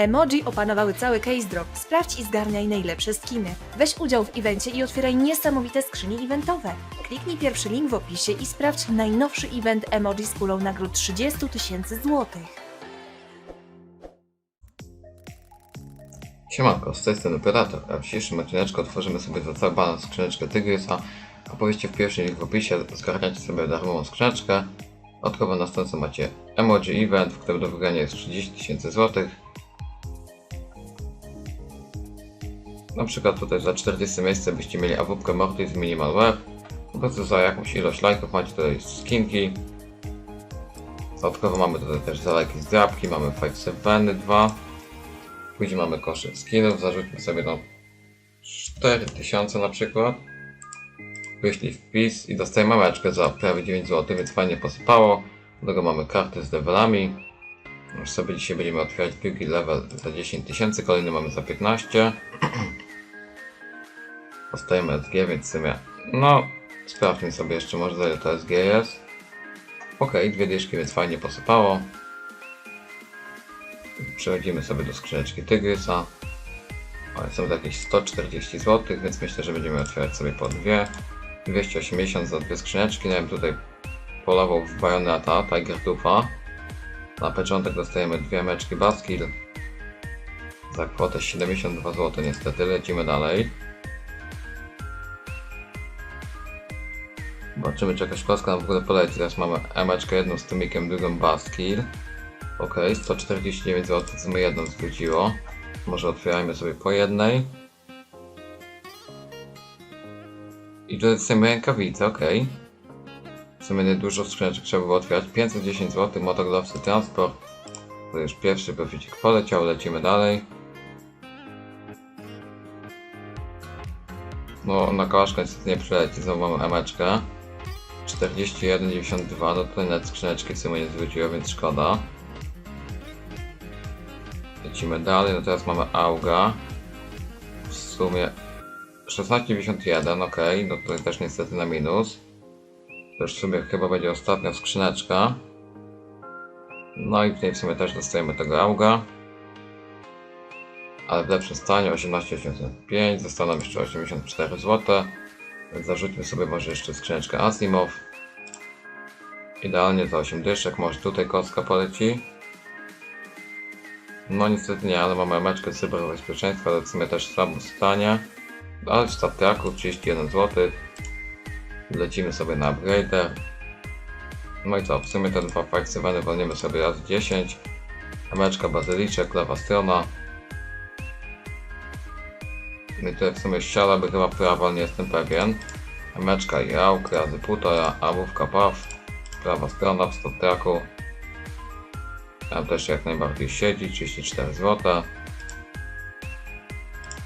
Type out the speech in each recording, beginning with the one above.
Emoji opanowały cały case drop. Sprawdź i zgarniaj najlepsze skiny. Weź udział w evencie i otwieraj niesamowite skrzynie eventowe. Kliknij pierwszy link w opisie i sprawdź najnowszy event emoji z pulą nagród 30 tysięcy złotych. Siemanko, z tej strony Operator, a w dzisiejszym odcineczku otworzymy sobie za balans skrzyneczkę Tygrysa. Opowiedzicie w pierwszym link w opisie, zgarniacie sobie darmową skrzyneczkę. Dodatkowo na stronce macie emoji event, w którym do wygrania jest 30 tysięcy złotych. Na przykład tutaj za 40 miejsce byście mieli awupkę Mortis Minimal Wear. Po prostu za jakąś ilość lajków macie tutaj skinki. Dodatkowo mamy tutaj też za lajki z drapki, mamy 5 7 2. Później mamy koszyk skinów, zarzućmy sobie tam 4000 na przykład. Wyślij wpis i dostajemy mameczkę za prawie 9 zł, więc fajnie posypało. Do tego mamy karty z levelami. Już sobie dzisiaj będziemy otwierać drugi level za 10 tysięcy, kolejny mamy za 15. Dostajemy SG, więc w sumie, no, sprawdźmy sobie jeszcze może to SG jest. Ok, dwie dyszki, więc fajnie posypało. Przechodzimy sobie do skrzyneczki Tygrysa. One są za jakieś 140 zł, więc myślę, że będziemy otwierać sobie po dwie. 280 za dwie skrzyneczki. No ja bym tutaj polował w Bayonetta, Tiger Tufa. Na początek dostajemy dwie meczki Baskill. Za kwotę 72 zł niestety. Lecimy dalej. Zobaczymy czy jakaś klaska nam w ogóle poleci. Teraz mamy emeczkę jedną z tumikiem, drugą Baskill. Ok, 149 zł, co my jedną zwróciło. Może otwierajmy sobie po jednej. I tutaj dostajemy rękawice, ok. W sumie niedużo skrzyneczek trzeba było otwierać. 510 zł, motoglovsy transport. To już pierwszy proficik poleciał, lecimy dalej. No, na kołaszkę niestety nie przyleci, znowu mamy emeczkę. 41,92, no to nawet skrzyneczki w sumie nie zwróciło, więc szkoda. Lecimy dalej, no teraz mamy Auga. W sumie 16,91, ok, no tutaj też niestety na minus. To już w sumie chyba będzie ostatnia skrzyneczka. No i niej w sumie też dostajemy tego Auga. Ale w lepszym stanie 18,85, zostaną jeszcze 84 zł. Zarzućmy sobie może jeszcze skrzyneczkę Asimov. Idealnie za 8 dyszek, może tutaj kostka poleci. No niestety nie, ale mamy meczkę cyberbezpieczeństwa, to w sumie też słabym stanie. Ale w statraku 31 zł. Lecimy sobie na upgrader. No i co, w sumie te dwa fakcjonowane wolnimy sobie raz 10. Meczka bazyliczek, lewa strona. I tutaj w sumie ściana by chyba prawa, nie jestem pewien. Meczka i auk razy półtora, a łówka paw. Prawa strona w statraku. Tam też jak najbardziej siedzi, 34 zł.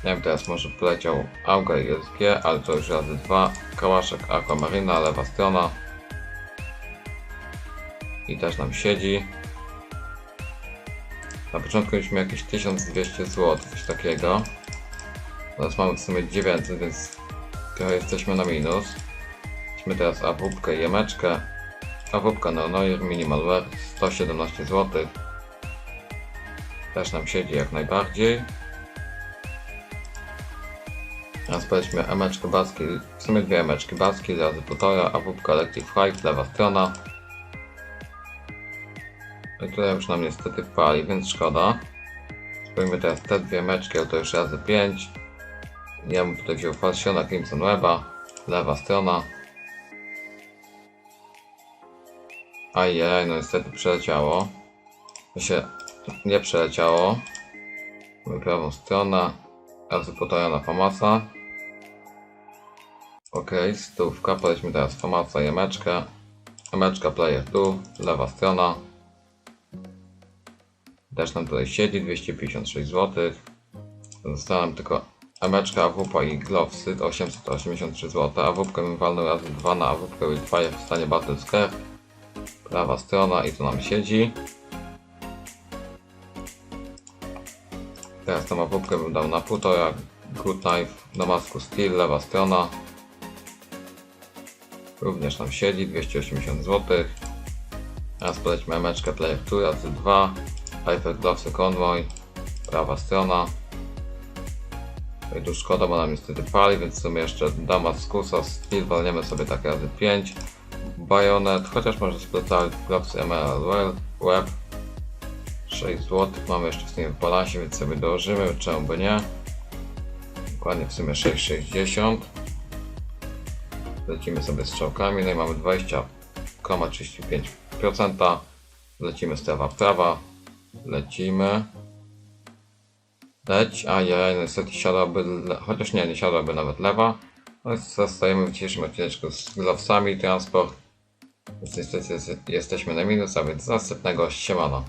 Nie wiem, teraz może poleciał Auga i SG, ale to już razy dwa. Kałaszek Aquamarina, lewa strona. I też nam siedzi. Na początku mieliśmy jakieś 1200 zł, coś takiego. Teraz mamy w sumie 900, więc trochę jesteśmy na minus. Weźmy teraz awupkę jemeczkę. Awupka no Neuer Minimal Wear 117 zł. Też nam siedzi jak najbardziej. Teraz powiedzmy emeczkę baski, w sumie dwie emeczki baski, razy półtora, awupka Electric Flight, lewa strona. I tutaj już nam niestety pali, więc szkoda. Spróbujmy teraz te dwie meczki, ale to już razy 5. Ja bym tutaj wziął Falsiona Crimson Weba, lewa strona. Ajej, no niestety przeleciało. To się nie przeleciało. Mamy prawą stronę. Razy półtora na Famasa. Ok, stówka. Polećmy teraz Famasa i Emeczkę. Emeczka player tu, lewa strona. Też nam tutaj siedzi, 256 zł. Została nam tylko Emeczka, AWP i Glowsy, to 883 zł. AWP bym razy 2 na AWP Wildfire w stanie Battle Scare. Prawa strona i tu nam siedzi. Teraz tą AWP bym dał na półtora. Good Knife, Damascus Steel, lewa strona. Również nam siedzi, 280 zł. Teraz polećmy meczkę Player 2 razy 2. Hyper Glowsy Convoy. prawa strona. Tu szkoda, bo nam niestety pali, więc w sumie jeszcze Damaskusa, Steel walniemy sobie tak razy 5. Bayonet, chociaż może splecali Gloves Well- Web. 6 zł mamy jeszcze z tym w balansie, więc sobie dołożymy, czemu by nie. Dokładnie w sumie 6,60. Lecimy sobie z strzałkami, no i mamy 20,35%. Lecimy prawa w prawa. Lecimy. Leć, a ja niestety siadłaby, le- chociaż nie, nie siadłaby nawet lewa. No zostajemy w dzisiejszym odcineczku z glowsami transport. Więc niestety jest- jesteśmy na minus, a więc następnego siemano.